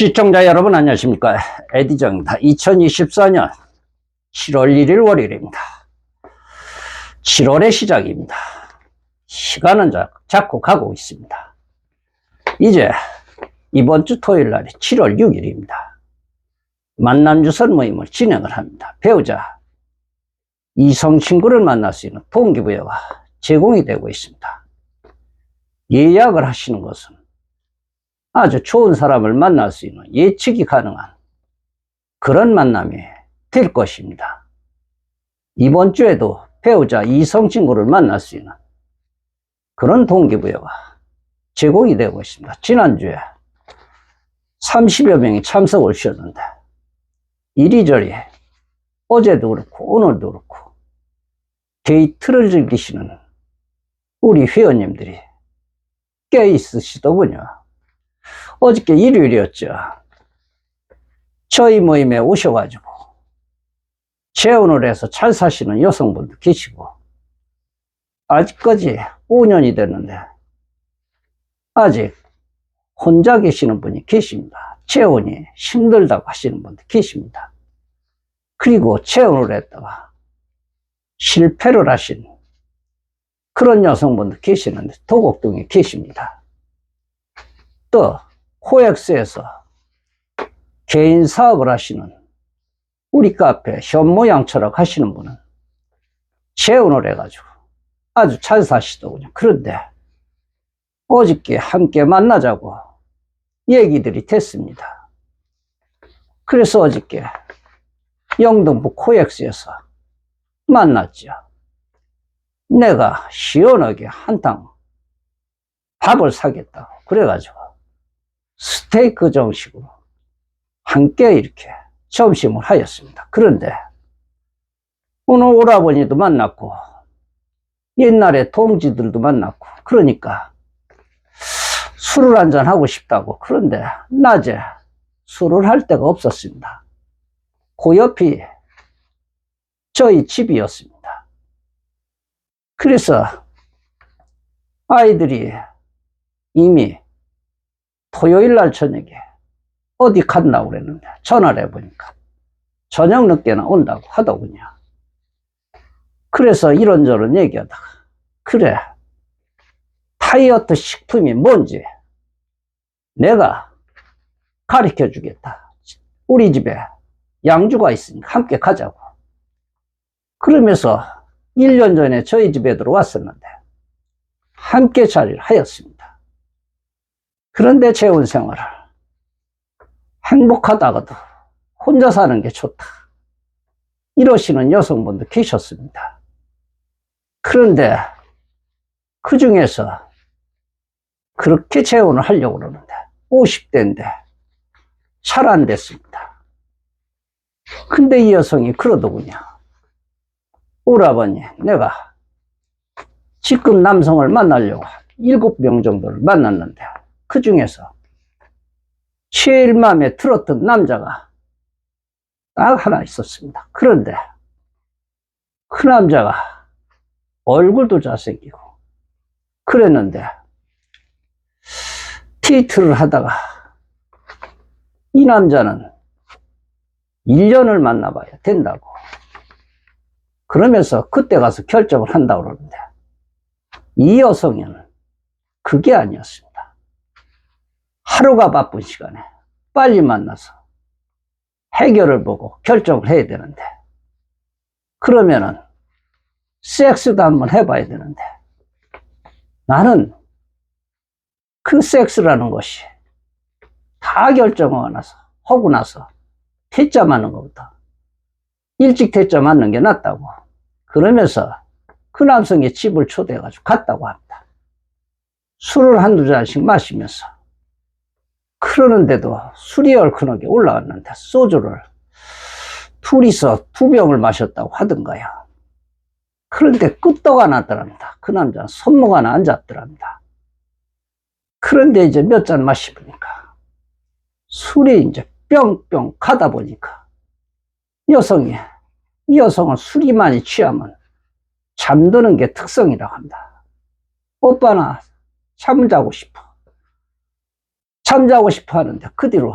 시청자 여러분 안녕하십니까? 에디정입니다. 2024년 7월 1일 월요일입니다. 7월의 시작입니다. 시간은 자, 자꾸 가고 있습니다. 이제 이번 주 토요일 날이 7월 6일입니다. 만남주선 모임을 진행을 합니다. 배우자 이성 친구를 만날 수 있는 동기부여가 제공이 되고 있습니다. 예약을 하시는 것은 아주 좋은 사람을 만날 수 있는 예측이 가능한 그런 만남이 될 것입니다. 이번 주에도 배우자 이성 친구를 만날 수 있는 그런 동기부여가 제공이 되고 있습니다. 지난주에 30여 명이 참석을 하셨는데 이리저리 어제도 그렇고 오늘도 그렇고 데이트를 즐기시는 우리 회원님들이 꽤 있으시더군요. 어저께 일요일이었죠. 저희 모임에 오셔가지고 재혼을 해서 잘 사시는 여성분도 계시고 아직까지 5년이 됐는데 아직 혼자 계시는 분이 계십니다. 재혼이 힘들다고 하시는 분도 계십니다. 그리고 재혼을 했다가 실패를 하신 그런 여성분도 계시는데 도곡동에 계십니다. 또 코엑스에서 개인 사업을 하시는 우리 카페 현모양처럼 하시는 분은 재혼을 해가지고 아주 잘 사시더군요. 그런데 어저께 함께 만나자고 얘기들이 됐습니다. 그래서 어저께 영등포 코엑스에서 만났죠. 내가 시원하게 한탕 밥을 사겠다고 그래가지고 스테이크 정식으로 함께 이렇게 점심을 하였습니다. 그런데 오늘 오라버니도 만났고 옛날에 동지들도 만났고 그러니까 술을 한잔 하고 싶다고 그런데 낮에 술을 할 데가 없었습니다. 그 옆이 저희 집이었습니다. 그래서 아이들이 이미 토요일 날 저녁에 어디 갔나고 그랬는데 전화를 해보니까 저녁 늦게는 온다고 하더군요. 그래서 이런저런 얘기하다가 그래 다이어트 식품이 뭔지 내가 가르쳐 주겠다. 우리 집에 양주가 있으니까 함께 가자고. 그러면서 1년 전에 저희 집에 들어왔었는데 함께 자리를 하였습니다. 그런데 재혼 생활을 행복하다가도 혼자 사는 게 좋다. 이러시는 여성분도 계셨습니다. 그런데 그 중에서 그렇게 재혼을 하려고 그러는데 50대인데 잘 안 됐습니다. 근데 이 여성이 그러더군요. 오라버니, 내가 지금 남성을 만나려고 일곱 명 정도를 만났는데 그 중에서 제일 마음에 들었던 남자가 딱 하나 있었습니다. 그런데 그 남자가 얼굴도 잘생기고 그랬는데 데이트를 하다가 이 남자는 1년을 만나봐야 된다고 그러면서 그때 가서 결정을 한다고 그러는데 이 여성은 그게 아니었습니다. 하루가 바쁜 시간에 빨리 만나서 해결을 보고 결정을 해야 되는데 그러면은 섹스도 한번 해봐야 되는데 나는 그 섹스라는 것이 다 결정하고 나서 하고 나서 퇴짜 맞는 것부터 일찍 퇴짜 맞는 게 낫다고 그러면서 그 남성의 집을 초대해가지고 갔다고 합니다. 술을 한두 잔씩 마시면서 그러는데도 술이 얼큰하게 올라왔는데 소주를 둘이서 두 병을 마셨다고 하던가요. 그런데 끄떡 안 왔더랍니다. 그 남자는 손목 하나 앉았더랍니다. 그런데 이제 몇 잔 마시니까 술이 이제 뿅뿅 가다 보니까 여성이 이 여성은 술이 많이 취하면 잠드는 게 특성이라고 합니다. 오빠나 잠자고 싶어. 잠자고 싶어 하는데 그 뒤로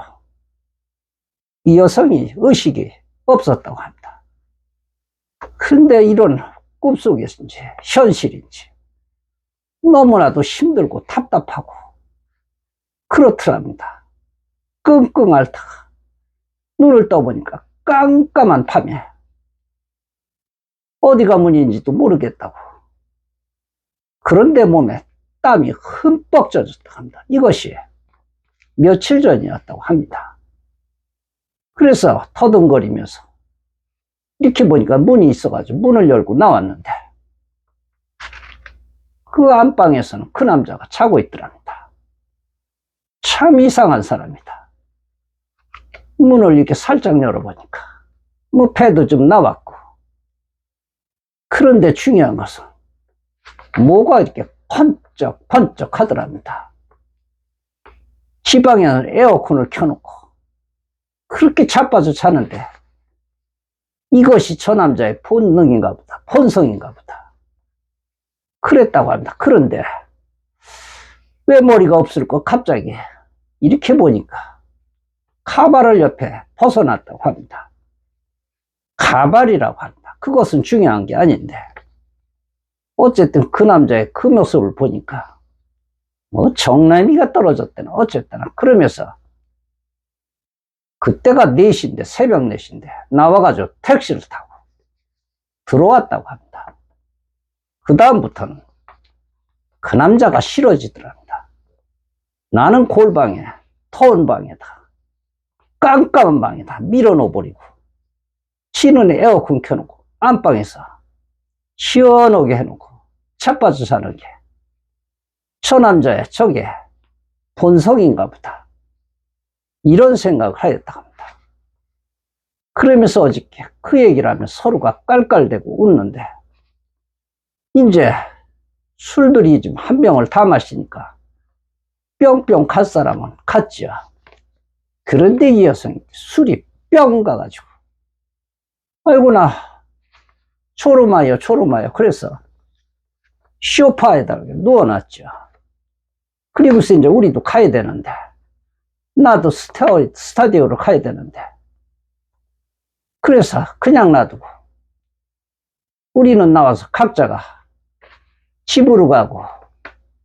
이 여성이 의식이 없었다고 합니다. 그런데 이런 꿈속에서인지 현실인지 너무나도 힘들고 답답하고 그렇더랍니다. 끙끙 앓다가 눈을 떠보니까 깜깜한 밤에 어디가 문인지도 모르겠다고. 그런데 몸에 땀이 흠뻑 젖었다고 합니다. 이것이 며칠 전이었다고 합니다. 그래서 터듬거리면서 이렇게 보니까 문이 있어가지고 문을 열고 나왔는데 그 안방에서는 그 남자가 자고 있더랍니다. 참 이상한 사람이다. 문을 이렇게 살짝 열어보니까 뭐 배도 좀 나왔고 그런데 중요한 것은 뭐가 이렇게 번쩍 번쩍 하더랍니다. 지방에는 에어컨을 켜놓고 그렇게 자빠져 자는데 이것이 저 남자의 본능인가 보다. 본성인가 보다. 그랬다고 합니다. 그런데 왜 머리가 없을까? 갑자기 이렇게 보니까 가발을 옆에 벗어났다고 합니다. 가발이라고 합니다. 그것은 중요한 게 아닌데 어쨌든 그 남자의 그 모습을 보니까 뭐 정남이가 떨어졌다나 어쨌거나 그러면서 그때가 4시인데 새벽 4시인데 나와가지고 택시를 타고 들어왔다고 합니다. 그 다음부터는 그 남자가 싫어지더랍니다. 나는 골방에 터운 방에다 깜깜한 방에다 밀어넣어 버리고 치는 에어컨 켜놓고 안방에서 시원하게 해놓고 자빠져 사는 게 저 남자의 저게 본성인가 보다. 이런 생각을 하였다 합니다. 그러면서 어저께 그 얘기를 하면 서로가 깔깔대고 웃는데 이제 술들이 좀한 병을 다 마시니까 뿅뿅 갈 사람은 갔죠. 그런데 이 여성이 술이 뿅 가가지고 아이고 나 초로마요 초로마요 그래서 쇼파에다가 누워놨죠. 그리고서 이제 우리도 가야 되는데 나도 스타디, 스타디오로 가야 되는데 그래서 그냥 놔두고 우리는 나와서 각자가 집으로 가고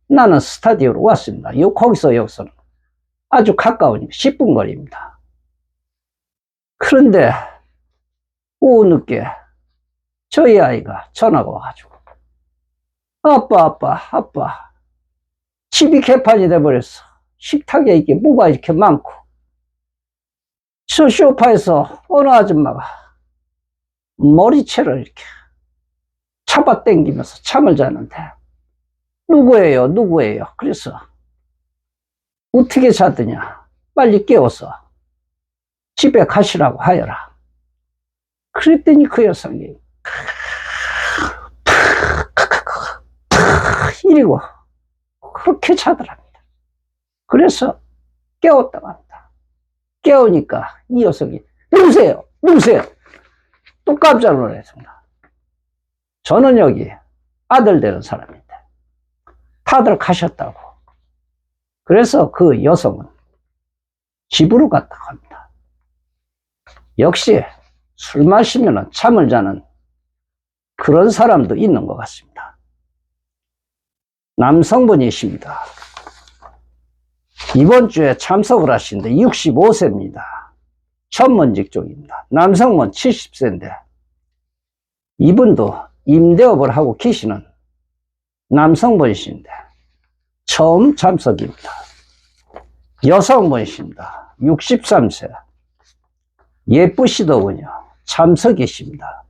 나는 스타디오로 왔습니다. 요 거기서 여기서는 아주 가까운 10분 거리입니다. 그런데 오후 늦게 저희 아이가 전화가 와가지고 아빠 아빠 아빠 집이 개판이 돼버렸어. 식탁에 이게 뭐가 이렇게 많고 저 쇼파에서 어느 아줌마가 머리채를 이렇게 잡아 당기면서 잠을 자는데 누구예요 누구예요 그래서 어떻게 자드냐 빨리 깨워서 집에 가시라고 하여라 그랬더니 그 여성이 이리고 그렇게 자더랍니다. 그래서 깨웠다고 합니다. 깨우니까 이 녀석이 누구세요? 누구세요? 또 깜짝 놀랐습니다. 저는 여기 아들 되는 사람인데 다들 가셨다고. 그래서 그 여성은 집으로 갔다고 합니다. 역시 술 마시면 잠을 자는 그런 사람도 있는 것 같습니다. 남성분이십니다. 이번 주에 참석을 하신데 65세입니다. 전문 직종입니다. 남성분 70세인데 이분도 임대업을 하고 계시는 남성분이신데 처음 참석입니다. 여성분이십니다. 63세. 예쁘시더군요. 참석이십니다.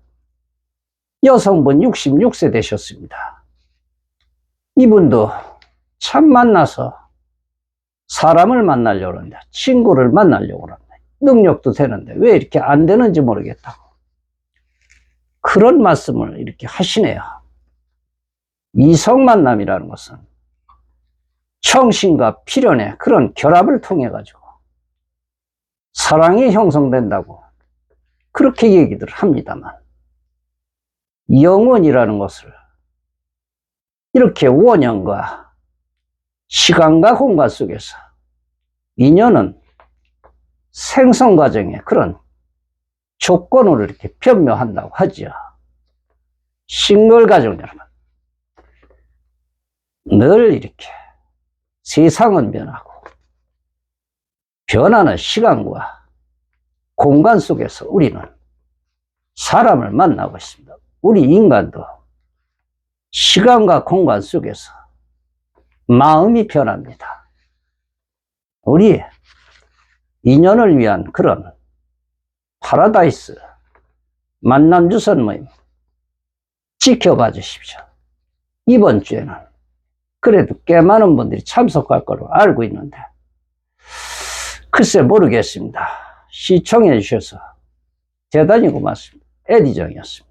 여성분 66세 되셨습니다. 이분도 참 만나서 사람을 만나려고 그러는데, 친구를 만나려고 그러는데, 능력도 되는데, 왜 이렇게 안 되는지 모르겠다고. 그런 말씀을 이렇게 하시네요. 이성 만남이라는 것은 청신과 필연의 그런 결합을 통해 가지고 사랑이 형성된다고 그렇게 얘기들 합니다만 영원이라는 것을 이렇게 원형과 시간과 공간 속에서 인연은 생성 과정에 그런 조건을 이렇게 변묘한다고 하죠. 싱글 가족 여러분. 늘 이렇게 세상은 변하고 변하는 시간과 공간 속에서 우리는 사람을 만나고 있습니다. 우리 인간도 시간과 공간 속에서 마음이 변합니다. 우리 인연을 위한 그런 파라다이스 만남 주선 모임 지켜봐 주십시오. 이번 주에는 그래도 꽤 많은 분들이 참석할 거로 알고 있는데 글쎄 모르겠습니다. 시청해 주셔서 대단히 고맙습니다. 에디정이었습니다.